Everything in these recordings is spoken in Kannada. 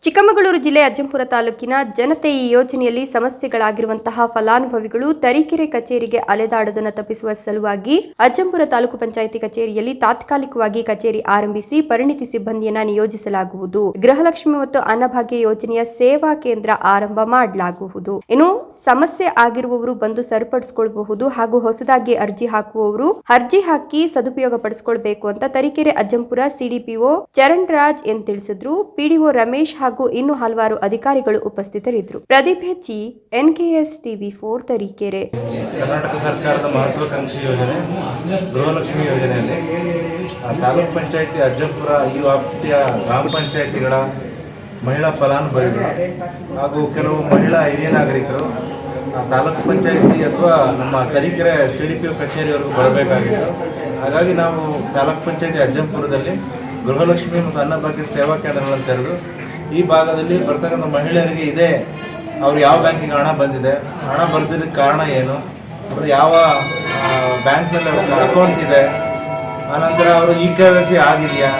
这 ಚಿಕ್ಕಮಗಳೂರು ಜಿಲ್ಲೆ ಅಜ್ಜಂಪುರ ತಾಲೂಕಿನ ಜನತೆ ಈ ಯೋಜನೆಯಲ್ಲಿ ಸಮಸ್ಯೆಗಳಾಗಿರುವಂತಹ ಫಲಾನುಭವಿಗಳು ತರೀಕೆರೆ ಕಚೇರಿಗೆ ಅಲೆದಾಡುವುದನ್ನು ತಪ್ಪಿಸುವ ಸಲುವಾಗಿ ಅಜ್ಜಂಪುರ ತಾಲೂಕು ಪಂಚಾಯಿತಿ ಕಚೇರಿಯಲ್ಲಿ ತಾತ್ಕಾಲಿಕವಾಗಿ ಕಚೇರಿ ಆರಂಭಿಸಿ ಪರಿಣಿತಿ ಸಿಬ್ಬಂದಿಯನ್ನ ನಿಯೋಜಿಸಲಾಗುವುದು. ಗೃಹಲಕ್ಷ್ಮಿ ಮತ್ತು ಅನ್ನಭಾಗ್ಯ ಯೋಜನೆಯ ಸೇವಾ ಕೇಂದ್ರ ಆರಂಭ ಮಾಡಲಾಗುವುದು. ಇನ್ನು ಸಮಸ್ಯೆ ಆಗಿರುವವರು ಬಂದು ಸರಿಪಡಿಸಿಕೊಳ್ಳಬಹುದು ಹಾಗೂ ಹೊಸದಾಗಿ ಅರ್ಜಿ ಹಾಕುವವರು ಅರ್ಜಿ ಹಾಕಿ ಸದುಪಯೋಗ ಪಡಿಸಿಕೊಳ್ಬೇಕು ಅಂತ ತರೀಕೆರೆ ಅಜ್ಜಂಪುರ ಸಿಡಿಪಿಒ ಚರಣ್ ರಾಜ್ ಎಂದು ತಿಳಿಸಿದ್ರು. ಪಿಡಿಒ ರಮೇಶ್ ಹಾಗೂ ಇನ್ನು ಹಲವಾರು ಅಧಿಕಾರಿಗಳು ಉಪಸ್ಥಿತರಿದ್ದರು. ಪ್ರದೀಪ್ ಹೆಚ್ಚಿ NKS TV four Tarikere. Karnataka ಸರ್ಕಾರದ ಮಹತ್ವಾಕಾಂಕ್ಷಿ ಯೋಜನೆ, ಗೃಹಲಕ್ಷ್ಮಿ ಯೋಜನೆಯಲ್ಲಿ ತಾಲೂಕ್ ಪಂಚಾಯತಿ ಅಜ್ಜಪುರ, ಈ ವ್ಯಾಪ್ತಿಯ ಗ್ರಾಮ ಪಂಚಾಯತಿಗಳ ಮಹಿಳಾ ಫಲಾನುಭವಿಗಳು ಹಾಗೂ ಕೆಲವು ಮಹಿಳಾ ಹಿರಿಯ ನಾಗರಿಕರು ತಾಲೂಕ್ ಪಂಚಾಯತಿ ಅಥವಾ ನಮ್ಮ Tarikere C D P O ಕಚೇರಿವರೆಗೂ ಬರಬೇಕಾಗಿತ್ತು. ಹಾಗಾಗಿ ನಾವು ತಾಲೂಕ್ ಪಂಚಾಯತಿ ಅಜ್ಜಂಪುರದಲ್ಲಿ ಗೃಹಲಕ್ಷ್ಮಿ ಮತ್ತು ಅನ್ನಭಾಗ್ಯ ಸೇವಾ ಕೇಂದ್ರಗಳನ್ನು ತೆರೆದು ಈ ಭಾಗದಲ್ಲಿ ಬರ್ತಕ್ಕಂಥ ಮಹಿಳೆಯರಿಗೆ ಇದೆ. ಅವ್ರು ಯಾವ ಬ್ಯಾಂಕಿಗೆ ಹಣ ಬಂದಿದೆ? ಹಣ ಬರ್ದಿದ್ದಕ್ಕೆ ಕಾರಣ ಏನು? ಅವರು ಯಾವ ಬ್ಯಾಂಕ್ನಲ್ಲಿ ಅಕೌಂಟ್ ಇದೆ? ಆನಂತರ ಅವರು ಇ ಕೆ ವೈ ಸಿ ಆಗಿದೆಯಾ?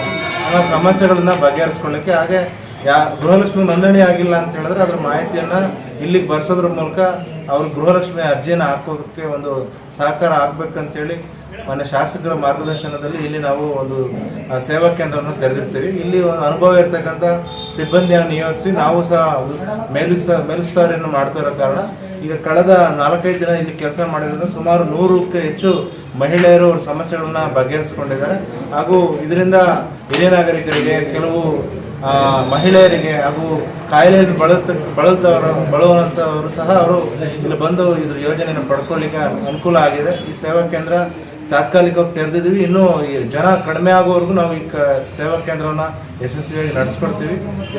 ಅನ್ನೋ ಸಮಸ್ಯೆಗಳನ್ನ ಬಗೆಹರಿಸ್ಕೊಳ್ಳಿಕ್ಕೆ ಹಾಗೆ ಯಾ ಗೃಹಲಕ್ಷ್ಮಿ ನೋಂದಣಿ ಆಗಿಲ್ಲ ಅಂತ ಹೇಳಿದ್ರೆ ಅದರ ಮಾಹಿತಿಯನ್ನು ಇಲ್ಲಿಗೆ ಬರ್ಸೋದ್ರ ಮೂಲಕ ಅವ್ರ ಗೃಹಲಕ್ಷ್ಮಿ ಅರ್ಜಿಯನ್ನು ಹಾಕೋದಕ್ಕೆ ಒಂದು ಸಹಕಾರ ಆಗ್ಬೇಕಂತೇಳಿ ಮನೆ ಶಾಸಕರ ಮಾರ್ಗದರ್ಶನದಲ್ಲಿ ಇಲ್ಲಿ ನಾವು ಒಂದು ಸೇವಾ ಕೇಂದ್ರವನ್ನು ತೆರೆದಿರ್ತೀವಿ. ಇಲ್ಲಿ ಒಂದು ಅನುಭವ ಇರ್ತಕ್ಕಂಥ ಸಿಬ್ಬಂದಿಯನ್ನು ನಿಯೋಜಿಸಿ ನಾವು ಸಹ ಮೇಲಿಸ ಮೇಲಿಸ್ತಾರೆಯನ್ನು ಮಾಡ್ತಾ ಇರೋ ಕಾರಣ ಈಗ ಕಳೆದ ನಾಲ್ಕೈದು ದಿನ ಇಲ್ಲಿ ಕೆಲಸ ಮಾಡಿರೋದ್ರಿಂದ ಸುಮಾರು ನೂರಕ್ಕೆ ಹೆಚ್ಚು ಮಹಿಳೆಯರು ಅವ್ರ ಸಮಸ್ಯೆಗಳನ್ನ ಬಗೆಹರಿಸಿಕೊಂಡಿದ್ದಾರೆ. ಹಾಗೂ ಇದರಿಂದ ಹಿರಿಯ ನಾಗರಿಕರಿಗೆ ಕೆಲವು ಮಹಿಳೆಯರಿಗೆ ಹಾಗೂ ಕಾಯಿಲೆಯನ್ನು ಬಳತ ಬಳಲ್ತವರು ಬಳುವಂಥವರು ಸಹ ಅವರು ಇಲ್ಲಿ ಬಂದು ಇದ್ರ ಯೋಜನೆಯನ್ನು ಪಡ್ಕೊಳ್ಳಿಕ್ಕೆ ಅನುಕೂಲ ಆಗಿದೆ. ಈ ಸೇವಾ ಕೇಂದ್ರ ತಾತ್ಕಾಲಿಕವಾಗಿ ತೆರೆದಿದ್ದೀವಿ. ಇನ್ನೂ ಜನ ಕಡಿಮೆ ಆಗೋವರೆಗೂ ನಾವು ಈ ಕ, ಸೇವಾ ಕೇಂದ್ರವನ್ನು ಯಶಸ್ವಿಯಾಗಿ ನಡೆಸ್ಕೊಡ್ತೀವಿ.